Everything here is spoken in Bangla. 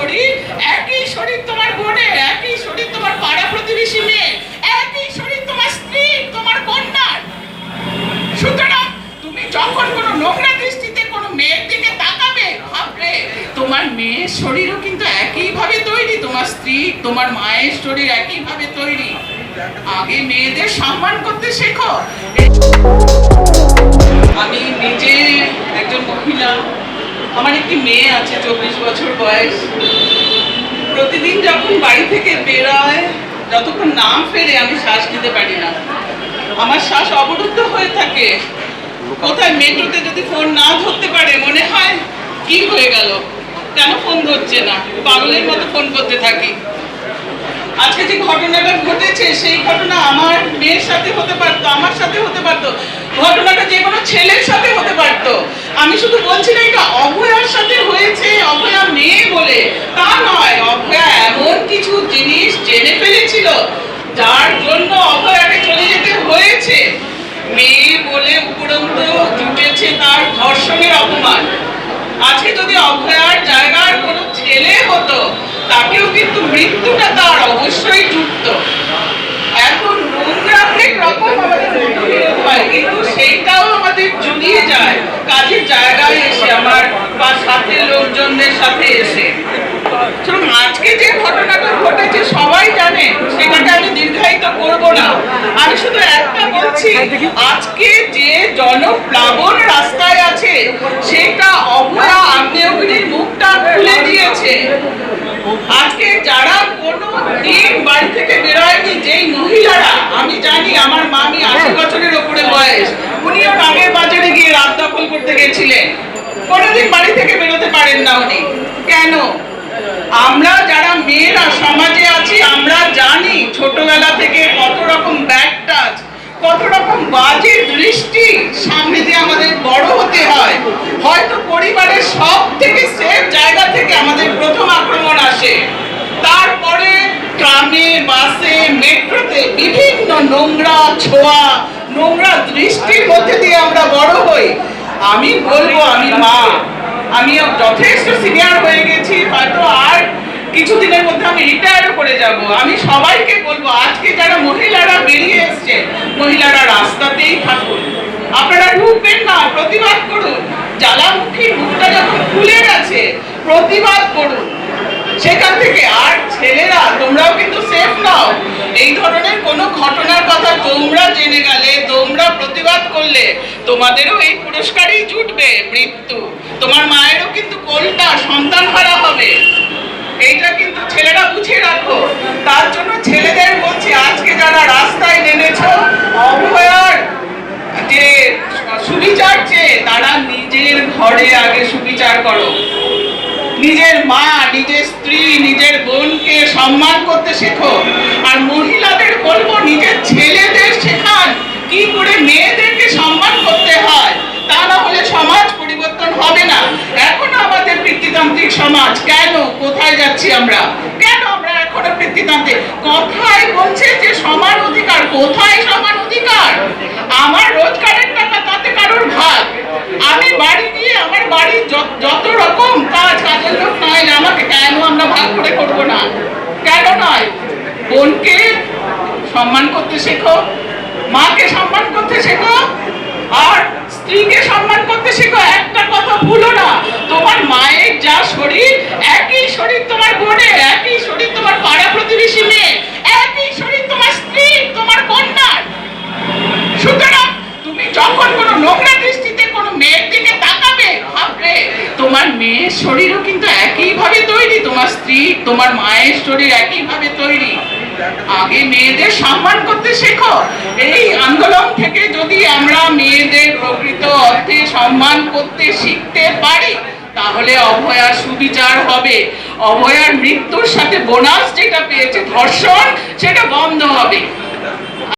শরীর, একই শরীর তোমার বোনের একই শরীর তোমার পাড়া প্রতিবেশী মেয়ে, একই শরীর তোমার স্ত্রী, তোমার কন্যার সুতরাং তুমি যখন কোনো নোংরা দৃষ্টিতে কোনো মেয়ের দিকে তাকাবে, ভাববে, তোমার মেয়ের শরীরও কিন্তু একইভাবে তৈরি, তোমার স্ত্রী, তোমার মায়ের শরীর একইভাবে তৈরি। আগে মেয়েদের সম্মান করতে শেখো আমি নিজে একজন মহিলা আমার একটি মেয়ে আছে, চব্বিশ বছর বয়স। প্রতিদিন যখন বাড়ি থেকে বেরোয়, যতক্ষণ না ফেরে, আমি শ্বাস নিতে পারি না। আমার শ্বাস অবরুদ্ধ হয়ে থাকে। কোথায় মেট্রোতে যদি ফোন না ধরতে পারে, মনে হয়, কি হয়ে গেল? কেন ফোন ধরছে না? পাগলের মতো ফোন করতে থাকি। আজকে যে ঘটনাটা ঘটেছে, সেই ঘটনা আমার মেয়ের সাথে হতে পারতো, আমার সাথে হতে পারতো। ঘটনাটা যে কোনো ছেলের সাথে হতে পারতো। আমি শুধু বলছি না, এটা অভয়ার সাথে হয়েছে, অভয়া মেয়ে বলে। তা নয়, অভয়া এমন কিছু জিনিস জেনে ফেলেছিল, যার জন্য অভয়াকে চলে যেতে হয়েছে। মেয়ে বলে উপরন্ত জুটেছে তার ধর্ষণের অপমান। আজকে যদি অভয়ার জায়গার কোনো ছেলে হতো, তাকেও কিন্তু মৃত্যুটা তার অবশ্যই জুটত এখন নোংরা অনেক রকম আমাদের কিন্তু সেইটাও আমাদের জড়িয়ে যায়। কাজের জায়গায় এসে, আমার বা সাথে লোকজনদের সাথে এসে। আজকে যে ঘটনাটা ঘটেছে, সবাই জানে, সেটাকে আমি দীর্ঘায়িত করব না। আমি শুধু একটা বলছি, আজকে যে জনপ্লাবন রাস্তায় আছে সেটা অভয়া আগ্নেয়গিরির মুখটা খুলে দিয়েছে আজকে যারা কোনো দিন বাড়ি থেকে বেরোয়নি যেই মহিলারা আমি জানি আমার মামি আশি বছরের ওপরে বয়স উনিও নাগের বাজারে গিয়ে রাত দখল করতে গেছিলেন কোনোদিন বাড়ি থেকে পারেন কেন? আমরা যারা মেয়েরা সমাজে আছি, আমরা জানি ছোটবেলা থেকে কত রকম ব্যাড টাচ কত রকম বাজে দৃষ্টি সামনে দিয়ে আমাদের বড় হতে হয়। হয়তো পরিবারের সব থেকে সেফ জায়গা থেকে আমাদের প্রথম আক্রমণ আসে। তারপরে ট্রামে, বাসে, মেট্রোতে বিভিন্ন নোংরা ছোঁয়া, নোংরা দৃষ্টির মধ্যে দিয়ে আমরা বড় হই। আমি বলব, আমি মা আমি যথেষ্ট সিনিয়র হয়ে গেছি, হয়তো আর কিছুদিনের মধ্যে আমি রিটায়ারও করে যাব। আমি সবাইকে বলব, আজকে যারা মহিলারা বেরিয়ে এসছে, মহিলারা রাস্তাতেই থাকুন। আপনারা ঢুকবেন না, প্রতিবাদ করুন। জ্বালামুখী মুখটা যখন খুলে গেছে, প্রতিবাদ করুন। সেখান থেকে আর ছেলেরা তোমরাও কিন্তু সেফ নাও। এই ধরনের কোনো ঘটনার কথা তোমরা জেনে গেলে, তোমরা প্রতিবাদ করলে তোমাদেরও এই পুরস্কারই জুটবে মৃত্যু। তোমার মায়েরও কিন্তু কোলটা সন্তান হারা হবে, এইটা কিন্তু ছেলেরা বুঝে রাখো। তার জন্য ছেলেদের বলছি, আজকে যারা রাস্তায় নেমেছো, অভয়ার যে সুবিচার চেয়ে তারা নিজের ঘরে আগে সুবিচার করো। নিজের মা, নিজের স্ত্রী, নিজের বোনকে সম্মান করতে শেখো। আর মহিলাদের বলব, নিজের ছেলেদের শেখান, কি করে মেয়েদেরকে সম্মান করতে হয় তা না হলে সমাজ পরিবর্তন হবে না এখন আমাদের পিতৃতান্ত্রিক সমাজ, কেন কোথায় যাচ্ছি আমরা? কেন আমরা এখনও পিতৃতান্ত্রিক? কথায় বলছে যে সমান অধিকার, কোথায় সমান অধিকার? আমার রোজগারের টাকা, তাতে কারোর ভাগ। আমি বাড়ি নিয়ে আমার বাড়ির যত- রকম কাজ, কাজের লোক নয় আমাকে কেন আমরা ভাগ করে করব না? কেন নয়? বোনকে সম্মান করতে শেখো, মাকে সম্মান করতে শেখো আর স্ত্রীকে সম্মান করতে শেখো একটা কথা ভুলো না তোমার মায়ের যা শরীর একই শরীর তোমার বোনের একই শরীর তোমার পাড়া প্রতিবেশী মেয়ে একই শরীর তোমার স্ত্রী তোমার কন্যার সুতরাং তুমি যখন কোনো নোংরা দৃষ্টিতে কোনো মেয়ের দিকে তাকাবে ভাববে তোমার মেয়ের শরীরও কিন্তু একইভাবে তৈরি তোমার স্ত্রী তোমার মায়ের শরীর একইভাবে তৈরি। আগে মেয়েদের সম্মান করতে শেখো। এই আন্দোলন থেকে যদি আমরা মেয়েদের প্রকৃত অর্থে সম্মান করতে শিখতে পারি, তাহলে অভয়ার সুবিচার হবে। অভয়ার মৃত্যুর সাথে বোনাস যেটা পেয়েছে ধর্ষণ, সেটা বন্ধ হবে।